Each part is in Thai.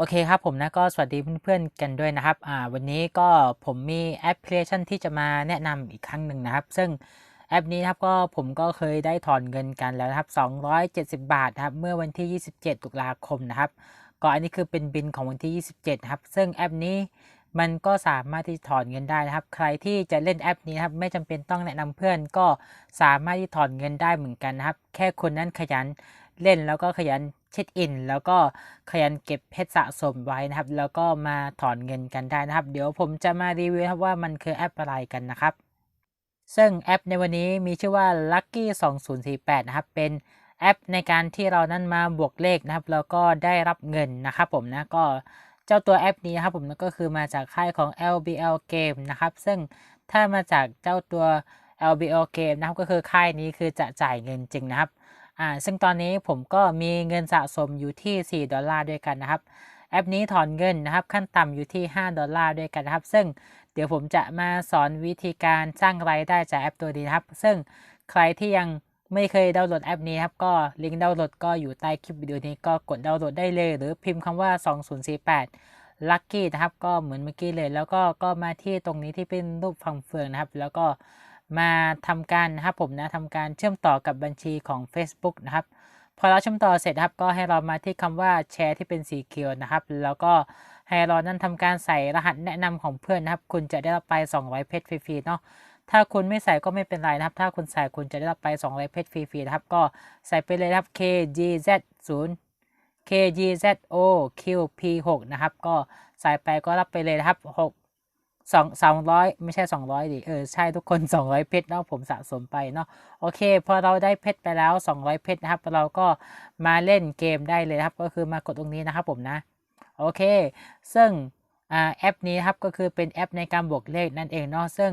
โอเคครับผมนะก็สวัสดีเพื่อนๆกันด้วยนะครับอ่าวันนี้ก็ผมมีแอปพลิเคชันที่จะมาแนะนำอีกครั้งหนึ่งนะครับ ซึ่งแอปนี้นะครับก็ผมก็เคยได้ถอนเงินกันแล้วนะครับ270 บาทนะครับเมื่อวันที่ 27 ตุลาคมนะครับก็อันนี้คือเป็นบินของวันที่ 27นะครับซึ่งแอปนี้มันก็สามารถที่ถอนเงินได้นะครับ ใครที่จะเล่นแอปนี้นะครับไม่จำเป็นต้องแนะนำเพื่อนก็สามารถที่ถอนเงินได้เหมือนกันนะครับ แค่คนนั้นขยัน เล่นแล้วก็ขยันเช็คอิน แล้วก็ขยันเก็บเพชรสะสมไว้นะครับ แล้วก็มาถอนเงินกันได้นะครับ เดี๋ยวผมจะมารีวิวครับว่ามันคือแอปอะไรกันนะครับ ซึ่งแอปในวันนี้มีชื่อว่า Lucky 2048 นะครับ เป็นแอปในการที่เรานั้นมาบวกเลขนะครับ แล้วก็ได้รับเงินนะครับผมนะก็เจ้าตัวแอปนี้นะครับผมก็คือมาจากค่ายของ LBL Game นะครับ ซึ่งถ้ามาจากเจ้าตัว LBL Game นะครับก็คือค่ายนี้คือจะจ่ายเงินจริงนะครับ อ่าซึ่งตอนนี้ผมก็มีเงินสะสมอยู่ที่ 4 ดอลลาร์ด้วยกันนะครับ แอปนี้ถอนเงินนะครับขั้นต่ำอยู่ที่ 5 ดอลลาร์ด้วยกันนะครับ ซึ่งเดี๋ยวผมจะมาสอนวิธีการสร้างรายได้จากแอปตัวนี้นะครับ ซึ่งใครที่ยังไม่เคยดาวน์โหลดแอปนี้ครับ ก็ลิงก์ดาวน์โหลดก็อยู่ใต้คลิปวิดีโอนี้ก็กดดาวน์โหลดได้เลย หรือพิมพ์คำว่า 2048 Lucky นะครับ ก็เหมือนเมื่อกี้เลย แล้วก็ก็มาที่ตรงนี้ที่เป็นรูปฟังเฟืองนะครับ แล้วก็ มาทำการนะครับผมนะทำการเชื่อมต่อกับบัญชีของ Facebook นะครับ พอเราเชื่อมต่อเสร็จครับก็ให้เรามาที่คำว่าแชร์ที่เป็นสีเขียวนะครับ แล้วก็ให้เรานั้นทำการใส่รหัสแนะนำของเพื่อนนะครับ คุณจะได้รับไป 200 เพชรฟรีๆเนาะถ้าคุณไม่ใส่ก็ไม่เป็นไรนะครับ ถ้าคุณใส่คุณจะได้รับไป 200 เพชรฟรีๆนะครับ ก็ใส่ไปเลยครับ KGZ 0 KGZO QP6 นะครับ ก็ใส่ไปก็รับไปเลยนะครับ6 สองสองร้อยไม่ใช่สองร้อยดิเออใช่ทุกคนสองร้อยเพชรเนาะผมสะสมไปเนาะโอเคพอเราได้เพชรไปแล้วสองร้อยเพชรนะครับ เราก็มาเล่นเกมได้เลยครับ ก็คือมากดตรงนี้นะครับผมนะโอเค ซึ่งอแอปนี้ครับก็คือเป็นแอปในการบวกเลขนั่นเองเนาะซึ่ง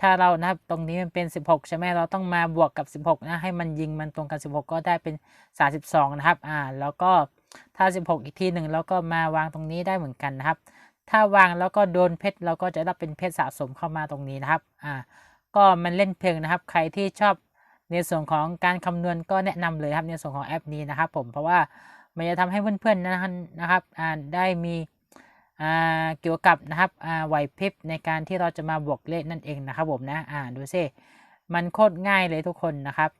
ถ้าเรานะครับตรงนี้มันเป็น 16 ใช่ไหมเราต้องมาบวกกับ 16 นะให้มันยิงมันตรงกัน 16 ก็ได้เป็น 32 นะครับอ่าแล้วก็ถ้า 16 อีกทีหนึ่งเราก็มาวางตรงนี้ได้เหมือนกันนะครับ ถ้าวางแล้วก็โดนเพชรเราก็จะได้เป็นเพชรสะสมเข้ามาตรงนี้นะครับอ่าก็มันเล่นเพลงนะครับ ใครที่ชอบในส่วนของการคำนวณก็แนะนำเลยครับในส่วนของแอปนี้นะครับ ผมเพราะว่ามันจะทำให้เพื่อนๆนะครับนะครับอ่าได้มีอ่าเกี่ยวกับนะครับอ่าไหวพริบในการที่เราจะมาบวกเลขนั่นเองนะครับผมนะอ่าดูซิมันโคตรง่ายเลยทุกคนนะครับ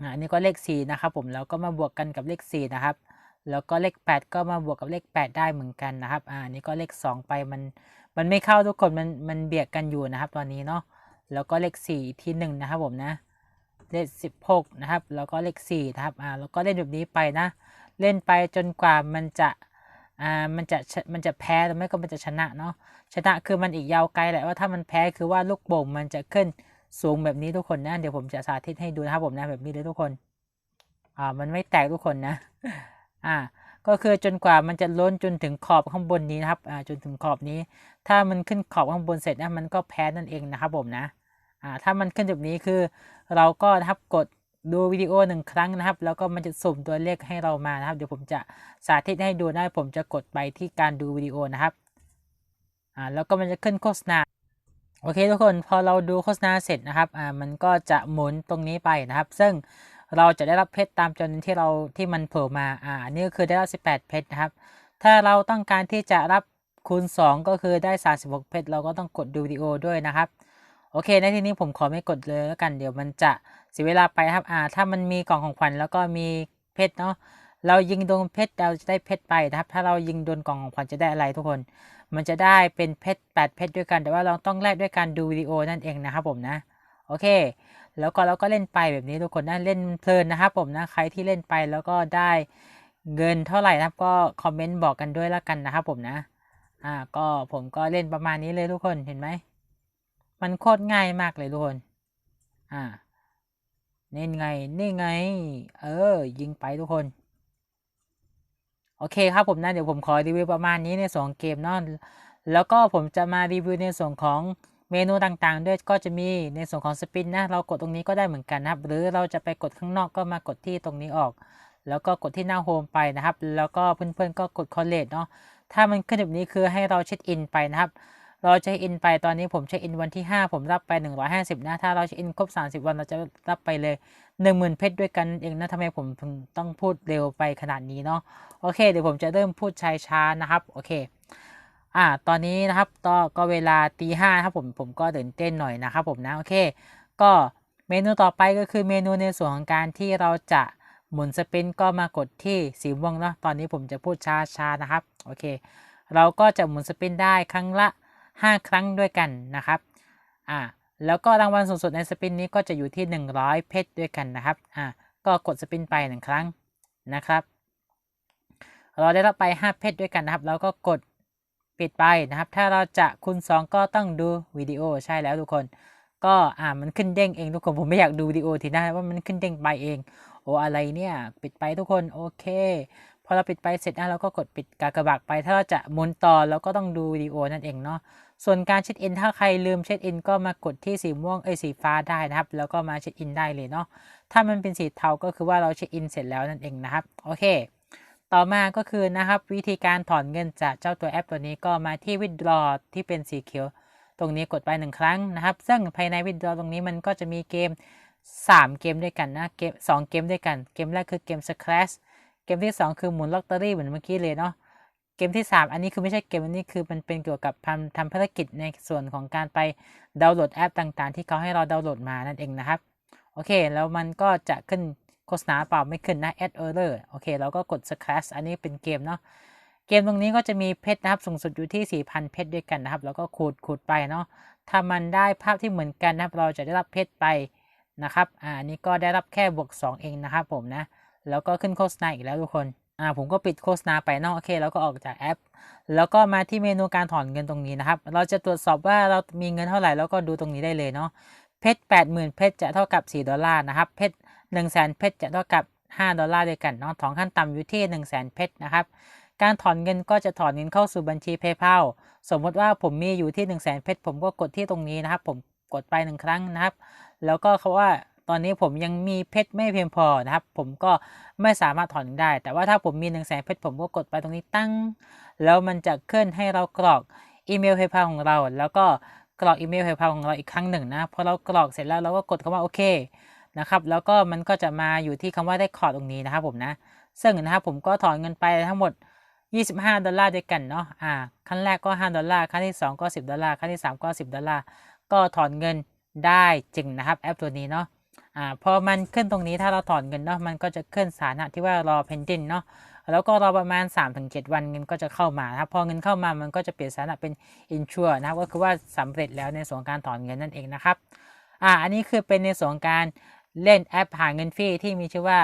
อ่าอันนี้ก็เลข4นะครับผมแล้วก็มาบวกกันกับเลข4นะครับ แล้วก็เลข 8 ก็มาบวกกับเลข 8 ได้เหมือนกันนะครับอ่านี่ก็เลข 2 ไปมันมันไม่เข้าทุกคนมันมันเบียดกันอยู่นะครับ ตอนนี้เนาะแล้วก็เลข 4 ที่ 1 นะครับผมนะเลข16 นะครับ แล้วก็เลข4นะครับอ่าแล้วก็เล่นแบบนี้ไปนะ เล่นไปจนกว่ามันจะอ่ามันจะมันจะแพ้หรือไม่ก็มันจะชนะเนาะชนะคือมันอีกยาวไกลแหละว่าถ้ามันแพ้คือว่าลูกโป่งมันจะขึ้นสูงแบบนี้ทุกคนนะเดี๋ยวผมจะสาธิตให้ดูนะครับผมนะแบบนี้เลยทุกคนอ่ามันไม่แตกทุกคนนะ อ่าก็คือจนกว่ามันจะล้นจนถึงขอบข้างบนนี้นะครับอ่าจนถึงขอบนี้ ถ้ามันขึ้นขอบข้างบนเสร็จนะมันก็แพ้นั่นเองนะครับผมนะอ่าถ้ามันขึ้นแบบนี้คือ เราก็นะครับกดดูวิดีโอหนึ่งครั้งนะครับ แล้วก็มันจะสุ่มตัวเลขให้เรามานะครับ เดี๋ยวผมจะสาธิตให้ดูนะผมจะกดไปที่การดูวิดีโอนะครับอ่าแล้วก็มันจะขึ้นโฆษณาโอเคทุกคนพอเราดูโฆษณาเสร็จนะครับอ่ามันก็จะหมุนตรงนี้ไปนะครับ ซึ่ง เราจะได้รับเพชรตามจำนวนที่เราที่มันโผล่มาอ่านี่ก็คือได้รับ 18 เพชรนะครับ ถ้าเราต้องการที่จะรับคูณ 2 ก็คือได้ 36 เพชรเราก็ต้องกดดูวิดีโอด้วยนะครับโอเค ในที่นี้ผมขอไม่กดเลยแล้วกันเดี๋ยวมันจะเสียเวลาไปครับอ่าถ้ามันมีกล่องของขวัญแล้วก็มีเพชรเนาะเรายิงโดนเพชรเราจะได้เพชรไปนะครับ ถ้าเรายิงโดนกล่องของขวัญจะได้อะไรทุกคน มันจะได้เป็นเพชร8เพชรด้วยกัน แต่ว่าเราต้องแลกด้วยการดูวิดีโอนั่นเองนะครับผมนะ โอเค แล้วก็เราก็เล่นไปแบบนี้ทุกคนนะเล่นเพลินนะครับผมนะใครที่เล่นไปแล้วก็ได้เงินเท่าไหร่นะครับ ก็คอมเมนต์บอกกันด้วยแล้วกันนะครับผมนะอ่าก็ผมก็เล่นประมาณนี้เลยทุกคนเห็นไหมมันโคตรง่ายมากเลยทุกคนอ่านี่ไงนี่ไง เออ ยิงไปทุกคน โอเคครับผมนะเดี๋ยวผมขอรีวิวประมาณนี้ในสองเกมเนาะแล้วก็ผมจะมารีวิวในส่วนของ เมนูต่างๆ ด้วยก็จะมีในส่วนของสปินนะเรากดตรงนี้ก็ได้เหมือนกันนะครับ หรือเราจะไปกดข้างนอกก็มากดที่ตรงนี้ออก แล้วก็กดที่หน้าโฮมไปนะครับ แล้วก็เพื่อนๆก็กดคอลเลจเนาะถ้ามันขึ้นแบบนี้คือให้เราเช็คอินไปนะครับ เราเช็คอินไปตอนนี้ผมเช็คอินวันที่ 5 ผมรับไป 150 นะ ถ้าเราเช็คอินครบ 30 วันเราจะรับไปเลย 10,000 เพชรด้วยกันเองนะทำไมผมถึงต้องพูดเร็วไปขนาดนี้เนาะโอเค เดี๋ยวผมจะเริ่มพูดช้าๆนะครับโอเค อ่าตอนนี้นะครับก็ก็เวลาตีห้าครับผมผมก็ตื่นเต้นหน่อยนะครับผมนะโอเค ก็เมนูต่อไปก็คือเมนูในส่วนของการที่เราจะหมุนสปินก็มากดที่สีม่วงเนาะตอนนี้ผมจะพูดช้าๆนะครับโอเค เราก็จะหมุนสปินได้ครั้งละ 5 ครั้งด้วยกันนะครับอ่าแล้วก็รางวัลสูงสุดในสปินนี้ก็จะอยู่ที่ 100 เพชรด้วยกันนะครับอ่าก็กดสปินไป 1 ครั้งนะครับ เราได้รับไป 5 เพชรด้วยกันนะครับ แล้วก็กด ปิดไปนะครับ ถ้าเราจะคูณ2 ก็ต้องดูวิดีโอใช่แล้วทุกคน ก็อ่ามันขึ้นเด้งเองทุกคนผมไม่อยากดูวิดีโอทีหน้าว่ามันขึ้นเด้งไปเอง โอ้อะไรเนี่ยปิดไปทุกคนโอเคพอเราปิดไปเสร็จนะเราก็กดปิดกากระบากไปถ้าเราจะหมุนต่อเราก็ต้องดูวิดีโอนั่นเองเนาะส่วนการเช็คอินถ้าใครลืมเช็คอินก็มากดที่สีม่วงเอ้ยสีฟ้าได้นะครับ แล้วก็มาเช็คอินได้เลยเนาะถ้ามันเป็นสีเทาก็คือว่าเราเช็คอินเสร็จแล้วนั่นเองนะครับโอเค ต่อมาก็คือนะครับวิธีการถอนเงินจากเจ้าตัวแอปตัวนี้ก็มาที่ withdraw ที่เป็นสีเขียว ตรงนี้กดไปหนึ่งครั้งนะครับ ซึ่งภายใน withdraw ตรงนี้มันก็จะมีเกม 3 เกมด้วยกันนะเกม2เกมด้วยกัน เกมแรกคือเกม Scratch เกมที่ 2 คือหมุนลอตเตอรี่เหมือนเมื่อกี้เลยเนาะเกมที่ 3 อันนี้คือไม่ใช่เกมอันนี้คือมันเป็นเกี่ยวกับทำทำภารกิจในส่วนของการไปดาวน์โหลดแอปต่างๆ ที่เขาให้เราดาวน์โหลดมานั่นเองนะครับโอเค แล้วมันก็จะขึ้น ฆษณาเปล่าไม่ขึ้นนะ add error โอเคเราก็กด Scratch อันนี้เป็นเกมเนาะเกมตรงนี้ก็จะมีเพชรนะครับสูงสุดอยู่ที่ 4,000 เพชรด้วยกันนะครับ แล้วก็ขูดขูดไปเนาะถ้ามันได้ภาพที่เหมือนกันนะครับเราจะได้รับเพชรไปนะครับอ่าอันนี้ก็ได้รับแค่บวก 2 เองนะครับผมนะแล้วก็ขึ้นโฆษณาอีกแล้วทุกคนอ่าผมก็ปิดโฆษณาไปเนาะโอเคแล้วก็ออกจากแอป แล้วก็มาที่เมนูการถอนเงินตรงนี้นะครับ เราจะตรวจสอบว่าเรามีเงินเท่าไหร่แล้วก็ดูตรงนี้ได้เลยเนาะเพชร80,000 เพชรจะเท่ากับ 4 ดอลลาร์นะครับ เพชร 100,000เพชรจะเท่ากับ 5 ดอลลาร์ด้วยกันเนาะถอนขั้นต่ำอยู่ที่ 100,000เพชรนะครับ การถอนเงินก็จะถอนเงินเข้าสู่บัญชี PayPal สมมติว่าผมมีอยู่ที่ 1 0 0 0 0 0เพชรผมก็กดที่ตรงนี้นะครับ ผมกดไป 1 ครั้งนะครับ แล้วก็เขาว่าตอนนี้ผมยังมีเพชรไม่เพียงพอนะครับ ผมก็ไม่สามารถถอนได้ แต่ว่าถ้าผมมี1 0 0 0 0แสนเพชรผมก็กดไปตรงนี้ตั้ง แล้วมันจะขึ้นให้เรากรอกอีเมล PayPal ของเรา แล้วก็กรอกอีเมล PayPal ของเราอีกครั้งหนึ่งนะพอเรากรอกเสร็จแล้วเราก็กดคำว่าโอเค นะครับ แล้วก็มันก็จะมาอยู่ที่คำว่าได้คอร์ดตรงนี้นะครับผมนะ ซึ่งนะครับผมก็ถอนเงินไปทั้งหมด 25 ดอลลาร์ด้วยกันเนาะ อ่า ขั้นแรกก็ 5 ดอลลาร์ ขั้นที่ 2 ก็ 10 ดอลลาร์ ขั้นที่ 3 ก็ 10 ดอลลาร์ ก็ถอนเงินได้จริงนะครับแอปตัวนี้เนาะ อ่า พอมันขึ้นตรงนี้ถ้าเราถอนเงินเนาะ มันก็จะขึ้นสถานะที่ว่ารอ pending เนาะ แล้วก็รอประมาณ 3-7 วันเงินก็จะเข้ามานะครับ พอเงินเข้ามามันก็จะเปลี่ยนสถานะเป็น insure นะครับก็คือว่าสำเร็จแล้วในส่วนการถอนเงินนั่นเองนะครับ อ่า อันนี้คือเป็นในส่วนการ เล่นแอปหาเงินฟรีที่มีชื่อว่า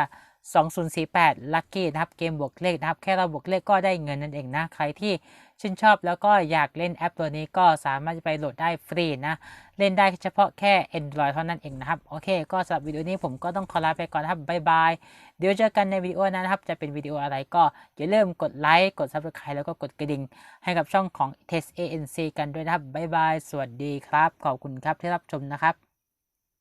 2048 Lucky นะครับ เกมบวกเลขนะครับ แค่เราบวกเลขก็ได้เงินนั่นเองนะ ใครที่ชื่นชอบแล้วก็อยากเล่นแอปตัวนี้ก็สามารถไปโหลดได้ฟรีนะ เล่นได้เฉพาะแค่ Android เท่านั้นเองนะครับ โอเค ก็สำหรับวิดีโอนี้ผมก็ต้องขอลาไปก่อนนะครับบ๊ายบาย เดี๋ยวเจอกันในวิดีโอหนะครับ จะเป็นวิดีโออะไรก็อย่าลืมกดไลค์กด Subscribe แล้วก็กดกระดิ่ง ให้กับช่องของ Test ANC กันด้วยนะครับบ๊ายบาย สวัสดีครับ ขอบคุณครับที่รับชมนะครับ